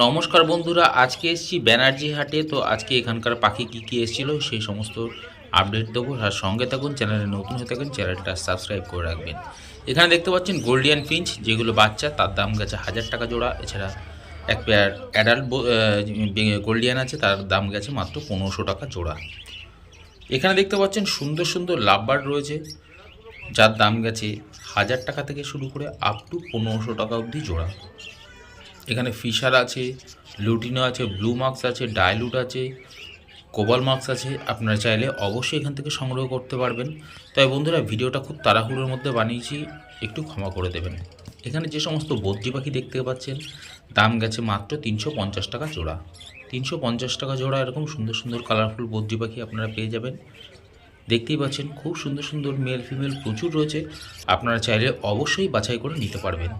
নমস্কার বন্ধুরা, আজকে এসেছি ব্যানার্জি হাটে। তো আজকে এখানকার পাখি কী কী এসেছিল সেই সমস্ত আপডেট দেবো। আর সঙ্গে থাকুন, চ্যানেলে নতুন হয়ে থাকুন, চ্যানেলটা সাবস্ক্রাইব করে রাখবেন। এখানে দেখতে পাচ্ছেন গোল্ডিয়ান ফিঞ্চ যেগুলো বাচ্চা, তার দাম গেছে হাজার টাকা জোড়া। এছাড়া এক পেয়ার অ্যাডাল্ট গোল্ডিয়ান আছে, তার দাম গেছে মাত্র পনেরোশো টাকা জোড়া। এখানে দেখতে পাচ্ছেন সুন্দর সুন্দর লাভবার্ড রয়েছে, যার দাম গেছে হাজার টাকা থেকে শুরু করে আপ টু পনেরোশো টাকা অবধি জোড়া। এখানে ফিশার আছে, লুটিনো আছে, ব্লু মার্কস আছে, ডাইলুট আছে, কোবাল মার্কস আছে। আপনারা চাইলে অবশ্যই এখান থেকে সংগ্রহ করতে পারবেন। তাই বন্ধুরা, ভিডিওটা খুব তাড়াহুড়োর মধ্যে বানিয়েছি, একটু ক্ষমা করে দেবেন। এখানে যে সমস্ত বদ্রি পাখি দেখতে পাচ্ছেন, দাম গেছে মাত্র তিনশো পঞ্চাশ টাকা জোড়া। তিনশো পঞ্চাশ টাকা জোড়া এরকম সুন্দর সুন্দর কালারফুল বদ্রি পাখি আপনারা পেয়ে যাবেন। দেখতেই পাচ্ছেন, খুব সুন্দর সুন্দর মেল ফিমেল প্রচুর রয়েছে। আপনারা চাইলে অবশ্যই বাছাই করে নিতে পারবেন।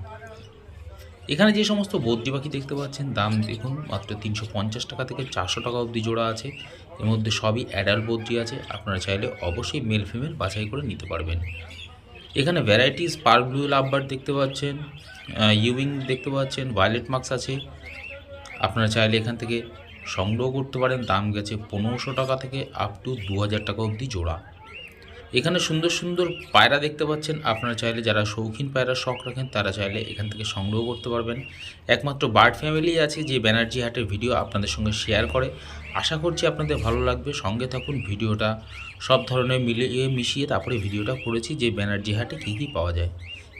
এখানে যে সমস্ত বদ্রি পাখি দেখতে পাচ্ছেন, দাম দেখুন, মাত্র তিনশো পঞ্চাশ টাকা থেকে চারশো টাকা অবধি জোড়া আছে। এর মধ্যে সবই অ্যাডাল্ট বদ্রি আছে, আপনারা চাইলে অবশ্যই মেল ফিমেল বাছাই করে নিতে পারবেন। এখানে ভ্যারাইটিস পার্ক ব্লু লাভবার দেখতে পাচ্ছেন ইউইং দেখতে পাচ্ছেন ভায়োলেট মার্কস আছে। আপনারা চাইলে এখান থেকে সংগ্রহ করতে পারেন, দাম গেছে পনেরোশো টাকা থেকে আপ টু দু হাজার টাকা অবধি জোড়া। এখানে সুন্দর সুন্দর পায়রা দেখতে পাচ্ছেন। আপনারা চাইলে যারা শৌখিন পায়রা শখ রাখেন, তারা চাইলে এখান থেকে সংগ্রহ করতে পারবেন। একমাত্র বার্ড ফ্যামিলি আছে যে ব্যানার্জি হাটের ভিডিও আপনাদের সঙ্গে শেয়ার করে। আশা করছি আপনাদের ভালো লাগবে। সঙ্গে থাকুন, ভিডিওটা সব ধরনের মিলিয়ে মিশিয়ে তারপরে ভিডিওটা করেছি যে ব্যানার্জি হাটে কী কী পাওয়া যায়।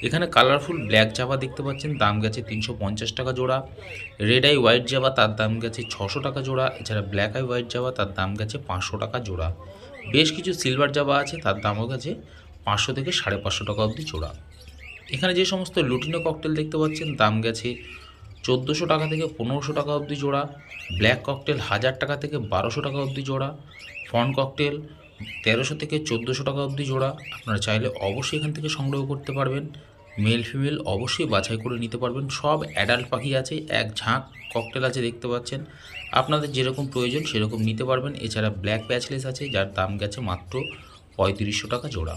এখানে কালারফুল ব্ল্যাক জাবা দেখতে পাচ্ছেন, দাম গেছে তিনশো পঞ্চাশ টাকা জোড়া। রেড আই হোয়াইট জাবা তার দাম গেছে ছশো টাকা জোড়া। এছাড়া ব্ল্যাক আই হোয়াইট জাভা তার দাম গেছে পাঁচশো টাকা জোড়া। বেশ কিছু সিলভার জাবা আছে, তার দামও গেছে পাঁচশো থেকে সাড়ে পাঁচশো টাকা অবধি জোড়া। এখানে যে সমস্ত লুটিনো ককটেল দেখতে পাচ্ছেন, দাম গেছে চোদ্দোশো টাকা থেকে পনেরোশো টাকা অবধি জোড়া ব্ল্যাক ককটেল হাজার টাকা থেকে বারোশো টাকা অবধি জোড়া ফন ককটেল তেরোশো থেকে চোদ্দোশো টাকা অবধি জোড়া। আপনারা চাইলে অবশ্যই এখান থেকে সংগ্রহ করতে পারবেন। মেল ফিমেল অবশ্যই বাছাই করে নিতে পারবেন। সব অ্যাডাল্ট পাখি আছে, এক ঝাঁক ককটেল আছে দেখতে পাচ্ছেন। আপনাদের যেরকম প্রয়োজন সেরকম নিতে পারবেন। এছাড়া ব্ল্যাক প্যাচলেস আছে, যার দাম গেছে মাত্র পঁয়ত্রিশশো টাকা জোড়া।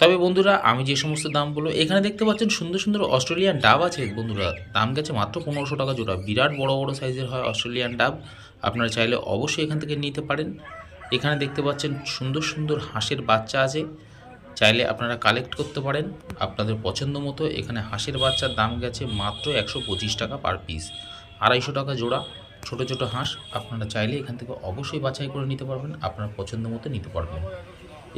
তবে বন্ধুরা, আমি যে সমস্ত দাম বলব, এখানে দেখতে পাচ্ছেন সুন্দর সুন্দর অস্ট্রেলিয়ান ডাব আছে বন্ধুরা। দাম গেছে মাত্র পনেরোশো টাকা জোড়া। বিরাট বড় বড় সাইজের হয় অস্ট্রেলিয়ান ডাব। আপনারা চাইলে অবশ্যই এখান থেকে নিতে পারেন। এখানে দেখতে পাচ্ছেন সুন্দর সুন্দর হাঁসের বাচ্চা আছে। চাইলে আপনারা কালেক্ট করতে পারেন। আপনাদের পছন্দ মতো এখানে হাঁসের বাচ্চার দাম গেছে মাত্র একশো পঁচিশ টাকা পার পিস আড়াইশো টাকা জোড়া। ছোট ছোট হাঁস আপনারা চাইলে এখান থেকে অবশ্যই বাছাই করে নিতে পারবেন, আপনার পছন্দ মতো নিতে পারবেন।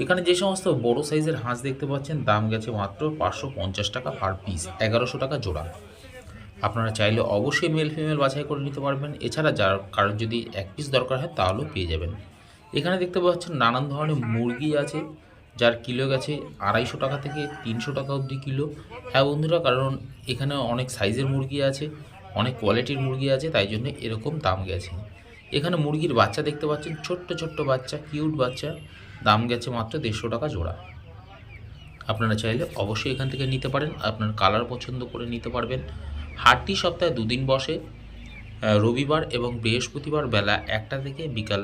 এখানে যে সমস্ত বড় সাইজের হাঁস দেখতে পাচ্ছেন, দাম গেছে মাত্র পাঁচশো পঞ্চাশ টাকা পার পিস এগারোশো টাকা জোড়া। আপনারা চাইলে অবশ্যই মেল ফিমেল বাছাই করে নিতে পারবেন। এছাড়া যার কারোর যদি এক পিস দরকার হয়, তাহলেও পেয়ে যাবেন। এখানে দেখতে পাচ্ছেন নানান ধরনের মুরগি আছে। যার কিলো গেছে আড়াইশো টাকা থেকে তিনশো টাকা অবধি কিলো। হ্যাঁ বন্ধুরা, কারণ এখানে অনেক সাইজের মুরগি আছে, অনেক কোয়ালিটির মুরগি আছে, তাই জন্য এরকম দাম গেছে। এখানে মুরগির বাচ্চা দেখতে পাচ্ছেন, ছোট্ট ছোট্ট বাচ্চা, কিউট বাচ্চা, দাম গেছে মাত্র দেড়শো টাকা জোড়া। আপনারা চাইলে অবশ্যই এখান থেকে নিতে পারেন, আপনার কালার পছন্দ করে নিতে পারবেন। হাটটি সপ্তাহে দুদিন বসে রবিবার এবং বৃহস্পতিবার বেলা একটা থেকে বিকাল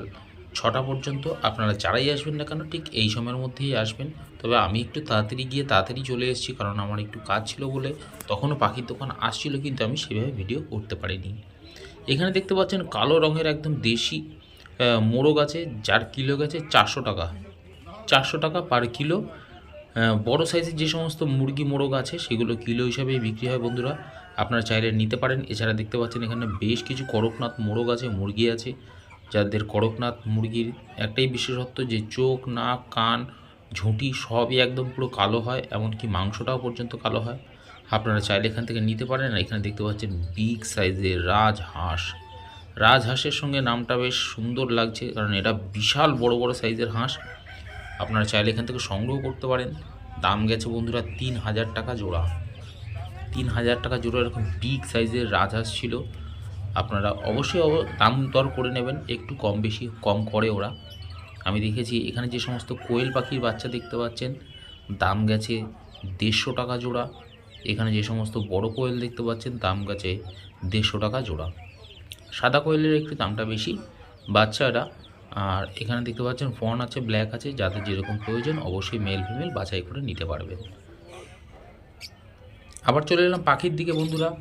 ছটা পর্যন্ত আপনারা যারাই আসবেন না কেন, ঠিক এই সময়ের মধ্যেই আসবেন। তবে আমি একটু তাড়াতাড়ি গিয়ে তাড়াতাড়ি চলে এসেছি, কারণ আমার একটু কাজ ছিল বলে তখনও পাখির দোকান আসছিল, কিন্তু আমি সেভাবে ভিডিও করতে পারিনি। এখানে দেখতে পাচ্ছেন কালো রঙের একদম দেশি মোরগ আছে, যার কিলো গেছে চারশো টাকা। চারশো টাকা পার কিলো। বড় সাইজের যে সমস্ত মুরগি মোরগ আছে, সেগুলো কিলো হিসাবে বিক্রি হয় বন্ধুরা। আপনারা চাইলে নিতে পারেন। এছাড়া দেখতে পাচ্ছেন এখানে বেশ কিছু করকনাথ মোরগ আছে, মুরগি আছে। যাদের করকনাথ মুরগির একটাই বিশেষত্ব যে চোখ, নাক, কান, ঝুঁটি সবই একদম পুরো কালো হয়, এমনকি মাংসটাও পর্যন্ত কালো হয়। আপনারা চাইলে এখান থেকে নিতে পারেন আর এখানে দেখতে পাচ্ছেন বিগ সাইজের রাজহাঁস রাজহাঁসের সঙ্গে নামটা বেশ সুন্দর লাগছে, কারণ এটা বিশাল বড় বড় সাইজের হাঁস। আপনারা চাইলে এখান থেকে সংগ্রহ করতে পারেন। দাম গেছে বন্ধুরা তিন হাজার টাকা জোড়া। তিন হাজার টাকা জোড়া এরকম বিগ সাইজের রাজহাঁস ছিল। আপনারা অবশ্যই অব- দাম দর করে নেবেন, একটু কম বেশি, কম করে ওরা। আমি দেখেছি এখানে যে সমস্ত কোয়েল পাখির বাচ্চা দেখতে পাচ্ছেন, দাম গেছে দেড়শো টাকা জোড়া। এখানে যে সমস্ত বড় কোয়েল দেখতে পাচ্ছেন, দাম গেছে দেড়শো টাকা জোড়া। সাদা কোয়েলের একটু দামটা বেশি, বাচ্চারা, আর এখানে দেখতে পাচ্ছেন ফন আছে, ব্ল্যাক আছে, যাদের যেরকম প্রয়োজন অবশ্যই মেল ফিমেল বাছাই করে নিতে পারবেন। আবার চলে এলাম পাখির দিকে বন্ধুরা।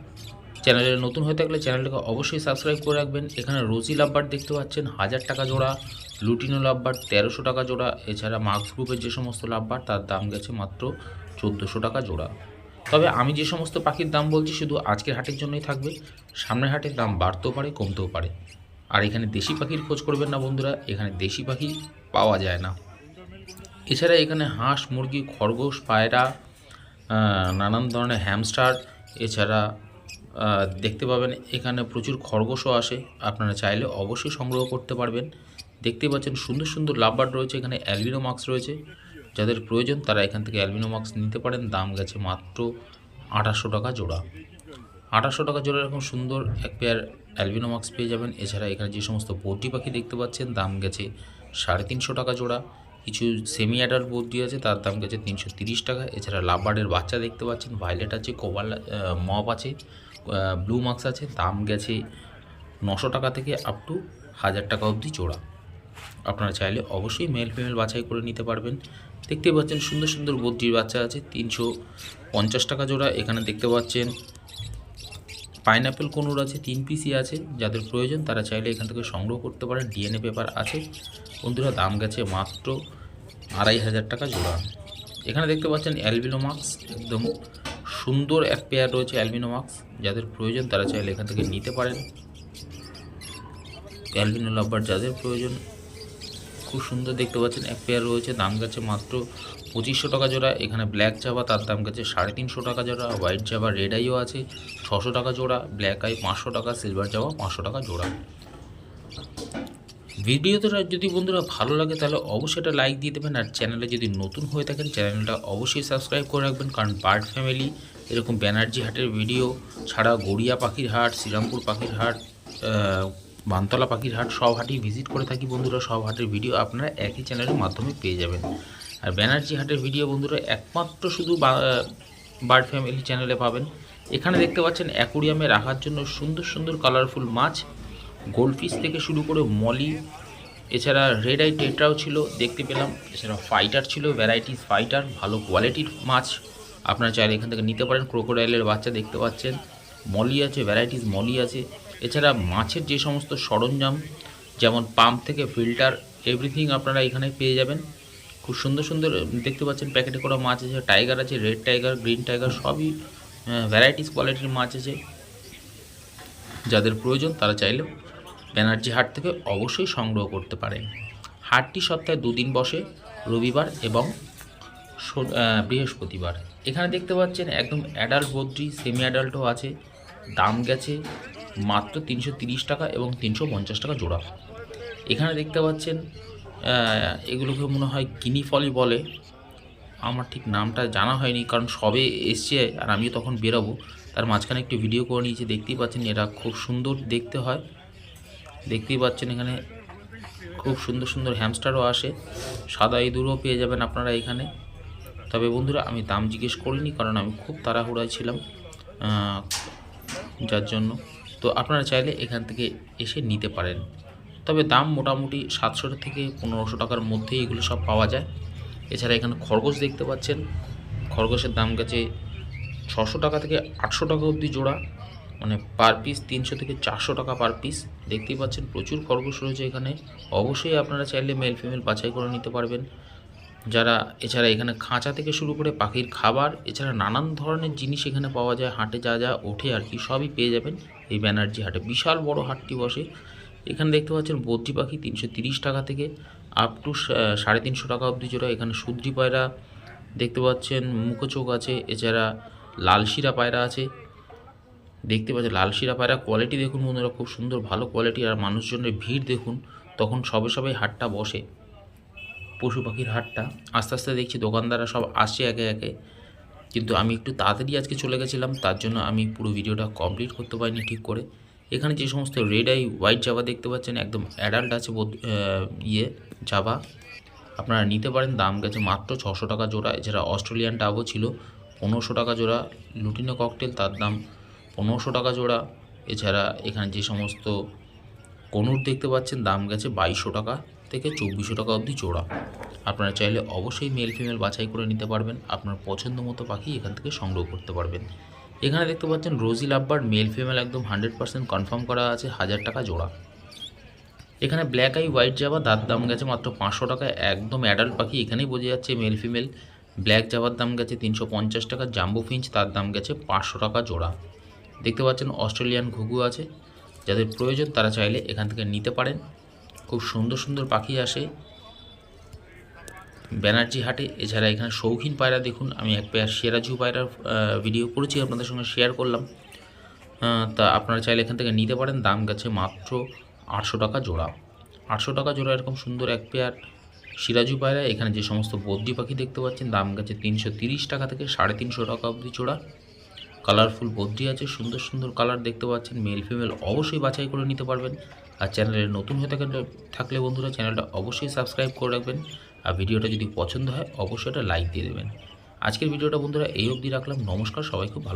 চ্যানেলে নতুন হয়ে থাকলে চ্যানেলটাকে অবশ্যই সাবস্ক্রাইব করে রাখবেন। এখানে রোজি লাভবার দেখতে পাচ্ছেন হাজার টাকা জোড়া, লুটিনো লাভবার তেরোশো টাকা জোড়া, এছাড়া মার্কস গ্রুপের যে সমস্ত লাভবার তার দাম গেছে মাত্র চোদ্দোশো টাকা জোড়া। তবে আমি যে সমস্ত পাখির দাম বলছি শুধু আজকের হাটের জন্যই থাকবে, সামনের হাটের দাম বাড়তেও পারে, কমতেও পারে। আর এখানে দেশি পাখির খোঁজ করবেন না বন্ধুরা, এখানে দেশি পাখি পাওয়া যায় না। এছাড়া এখানে হাঁস, মুরগি, খরগোশ, পায়রা নানান ধরনের হ্যামস্টার এছাড়া দেখতে পাবেন, এখানে প্রচুর খরগোশও আসে, আপনারা চাইলে অবশ্যই সংগ্রহ করতে পারবেন। দেখতে পাচ্ছেন, সুন্দর সুন্দর লাভবার্ড রয়েছে, এখানে অ্যালবিনো মাস্ক রয়েছে। যাদের প্রয়োজন, তারা এখান থেকে অ্যালবিনো মাস্ক নিতে পারেন, দাম গেছে মাত্র আঠাশশো টাকা জোড়া। আঠাশশো টাকা জোড়া এরকম সুন্দর এক পেয়ার অ্যালবিনো মাস্ক পেয়ে যাবেন। এছাড়া এখানে যে সমস্ত বদ্রি পাখি দেখতে পাচ্ছেন, দাম গেছে সাড়ে তিনশো টাকা জোড়া। কিছু সেমি অ্যাডাল্ট বদ্রি আছে, তার দাম গেছে তিনশো টাকা। এছাড়া লাভবার্ডের বাচ্চা দেখতে পাচ্ছেন ভাইলেট আছে কোবাল মপ আছে। ব্লু মাস্ক আছে, দাম গেছে নশো টাকা থেকে আপ টু হাজার টাকা অবধি জোড়া। আপনারা চাইলে অবশ্যই মেল ফিমেল বাছাই করে নিতে পারবেন। দেখতে পাচ্ছেন সুন্দর সুন্দর বদ্রির বাচ্চা আছে, তিনশো পঞ্চাশ টাকা জোড়া। এখানে দেখতে পাচ্ছেন পাইনাপেল কোনুর আছে, তিন পিসি আছে। যাদের প্রয়োজন তারা চাইলে এখান থেকে সংগ্রহ করতে পারেন। ডিএনএ পেপার আছে। বন্ধুরা, দাম গেছে মাত্র আড়াই হাজার টাকা জোড়া। এখানে দেখতে পাচ্ছেন অ্যালবিনো মাস্ক একদম সুন্দর এক পেয়ার রয়েছে অ্যালবিনো মাস্ক যাদের প্রয়োজন, তারা চাইলে এখান থেকে নিতে পারেন। অ্যালবিনো লাভবার যাদের প্রয়োজন, খুব সুন্দর দেখতে পাচ্ছেন, এক পেয়ার রয়েছে, দাম গেছে মাত্র পঁচিশশো টাকা জোড়া। এখানে ব্ল্যাক চাবা তার দাম গেছে সাড়ে তিনশো টাকা জোড়া। হোয়াইট চাবা রেড আইও আছে, ছশো টাকা জোড়া। ব্ল্যাক আই পাঁচশো টাকা সিলভার চাবা পাঁচশো টাকা জোড়া। ভিডিওটা যদি বন্ধুরা ভালো লাগে, তাহলে অবশ্যই এটা লাইক দিয়ে দেবেন। আর চ্যানেলে যদি নতুন হয়ে থাকেন, চ্যানেলটা অবশ্যই সাবস্ক্রাইব করে রাখবেন, কারণ বার্ড ফ্যামিলি এরকম ব্যানার্জি হাটের ভিডিও ছাড়া গড়িয়া পাখির হাট, শ্রীরামপুর পাখির হাট বানতলা পাখির হাট, সব হাটেই ভিজিট করে থাকি বন্ধুরা, সব হাটের ভিডিও আপনারা একই চ্যানেলের মাধ্যমে পেয়ে যাবেন। আর ব্যানার্জি হাটের ভিডিও বন্ধুরা, একমাত্র শুধু বার্ড ফ্যামিলি চ্যানেলে পাবেন। এখানে দেখতে পাচ্ছেন অ্যাকুরিয়ামে রাখার জন্য সুন্দর সুন্দর কালারফুল মাছ গোল্ডফিশ থেকে শুরু করে মলি, এছাড়া রেড আই টেট্রাও ছিল, দেখতে পেলাম, এছাড়া ফাইটার ছিল ভ্যারাইটিস ফাইটার ভালো কোয়ালিটির মাছ। আপনারা চাইলে এখান থেকে নিতে পারেন। ক্রোকোডাইলের বাচ্চা দেখতে পাচ্ছেন। মলি আছে ভ্যারাইটিস মলি আছে। এছাড়া মাছের যে সমস্ত সরঞ্জাম, যেমন পাম্প থেকে ফিল্টার এভরিথিং আপনারা এখানে পেয়ে যাবেন। খুব সুন্দর সুন্দর দেখতে পাচ্ছেন প্যাকেটে করা মাছ আছে। টাইগার আছে রেড টাইগার গ্রিন টাইগার সবই ভ্যারাইটিস কোয়ালিটির মাছ আছে। যাদের প্রয়োজন তারা চাইলে ব্যানার্জি হাট থেকে অবশ্যই সংগ্রহ করতে পারেন। হাটটি সপ্তাহে দুদিন বসে, রবিবার এবং বৃহস্পতিবার। এখানে দেখতে পাচ্ছেন একদম অ্যাডাল্ট বদ্রি সেমি অ্যাডাল্টও আছে। দাম গেছে মাত্র তিনশো টাকা এবং তিনশো পঞ্চাশ টাকা জোড়া। এখানে দেখতে পাচ্ছেন এগুলোকে মনে হয় কিনি ফলই বলে। আমার ঠিক নামটা জানা হয়নি, কারণ সবে এসছে আর আমিও তখন বেরোবো। তার মাঝখানে একটু ভিডিও করে নিয়েছি, দেখতেই পাচ্ছেন এরা খুব সুন্দর দেখতে হয়। দেখতেই পাচ্ছেন এখানে খুব সুন্দর সুন্দর হ্যামস্টারও আসে। সাদা ইঁদুরও পেয়ে যাবেন আপনারা এখানে। তবে বন্ধুরা আমি দাম জিজ্ঞেস করিনি, কারণ আমি খুব তাড়াহুড়ায় ছিলাম যার জন্য। তো আপনারা চাইলে এখান থেকে এসে নিতে পারেন। তবে দাম মোটামুটি সাতশো থেকে পনেরোশো টাকার মধ্যেই এগুলো সব পাওয়া যায়। এছাড়া এখানে খরগোশ দেখতে পাচ্ছেন। খরগোশের দাম গেছে ছশো টাকা থেকে আটশো টাকা অবধি জোড়া। মানে পার পিস তিনশো থেকে চারশো টাকা পার পিস। দেখতেই পাচ্ছেন প্রচুর খরগোশ রয়েছে এখানে। অবশ্যই আপনারা চাইলে মেল ফিমেল বাছাই করে নিতে পারবেন। যারা এছাড়া এখানে খাঁচা থেকে শুরু করে পাখির খাবার, এছাড়া নানান ধরনের জিনিস এখানে পাওয়া যায়, হাটে যা যা ওঠে আর কি, সবই পেয়ে যাবেন এই ব্যানার্জি হাটে। বিশাল বড় হাটটি বসে। এখানে দেখতে পাচ্ছেন বদ্রি পাখি তিনশো টাকা থেকে আপ টু সাড়ে তিনশো টাকা অবধি জোড়া। এখানে সুদ্রি পায়রা দেখতে পাচ্ছেন, মুখোচোখ আছে, এছাড়া লালশিরা পায়রা আছে। দেখতে পাচ্ছেন লালশিরা পায়রা কোয়ালিটি দেখুন বন্ধুরা, খুব সুন্দর, ভালো কোয়ালিটি আর মানুষজনের ভিড় দেখুন, তখন সবে সবে হাটটা বসে। পশু পাখির হাটটা, আস্তে আস্তে দেখছি দোকানদাররা সব আসছে একে একে। কিন্তু আমি একটু তাড়াতাড়ি আজকে চলে গেছিলাম, তার জন্য আমি পুরো ভিডিওটা কমপ্লিট করতে পারিনি ঠিক করে। এখানে যে সমস্ত রেড আই হোয়াইট জাবা দেখতে পাচ্ছেন, একদম অ্যাডাল্ট আছে ইয়ে জাভা আপনারা নিতে পারেন, দাম গেছে মাত্র ছশো টাকা জোড়া। এছাড়া অস্ট্রেলিয়ান টাবও ছিল, পনেরোশো টাকা জোড়া। লুটিনো ককটেল তার দাম পনেরোশো টাকা জোড়া। এছাড়া এখানে যে সমস্ত কনুর দেখতে পাচ্ছেন, দাম গেছে বাইশশো টাকা। থেকে চব্বিশশো টাকা অবধি জোড়া। আপনারা চাইলে অবশ্যই মেল ফিমেল বাছাই করে নিতে পারবেন, আপনার পছন্দ মতো পাখি এখান থেকে সংগ্রহ করতে পারবেন। এখানে দেখতে পাচ্ছেন রোজি লাভবার মেল ফিমেল একদম হান্ড্রেড পার্সেন্ট কনফার্ম করা আছে হাজার টাকা জোড়া। এখানে ব্ল্যাক আই হোয়াইট জাবা তার দাম গেছে মাত্র পাঁচশো টাকা, একদম অ্যাডাল্ট পাখি এখানেই বোঝা যাচ্ছে মেল ফিমেল ব্ল্যাক জাবার দাম গেছে তিনশো পঞ্চাশ টাকা জাম্বো ফিঞ্চ তার দাম গেছে পাঁচশো টাকা জোড়া। দেখতে পাচ্ছেন অস্ট্রেলিয়ান ঘুঘু আছে, যাদের প্রয়োজন তারা চাইলে এখান থেকে নিতে পারেন। খুব সুন্দর সুন্দর পাখি আসে। ব্যানার্জি হাটে, এছাড়া এখানে শৌখিন পায়রা দেখুন, আমি এক পেয়ার সেরাজু পায়রার ভিডিও করেছি, আপনাদের সঙ্গে শেয়ার করলাম। তা আপনারা চাইলে এখান থেকে নিতে পারেন, দাম গেছে মাত্র আটশো টাকা জোড়া। আটশো টাকা জোড়া এরকম সুন্দর এক পেয়ার সিরাজু পায়রা, এখানে যে সমস্ত বদ্রি পাখি দেখতে পাচ্ছেন, দাম গেছে তিনশো টাকা থেকে সাড়ে তিনশো টাকা অবধি জোড়া। কালারফুল বদ্রি আছে, সুন্দর সুন্দর কালার দেখতে পাচ্ছেন মেল ফিমেল অবশ্যই বাছাই করে নিতে পারবেন। আর চ্যানেলে নতুন হয়ে থাকেন থাকলে বন্ধুরা চ্যানেলটা অবশ্যই সাবস্ক্রাইব করে রাখবেন। আর ভিডিওটা যদি পছন্দ হয়, অবশ্যই এটা লাইক দিয়ে দেবেন। আজকের ভিডিওটা বন্ধুরা এই অবধি রাখলাম। নমস্কার, সবাই খুব ভালো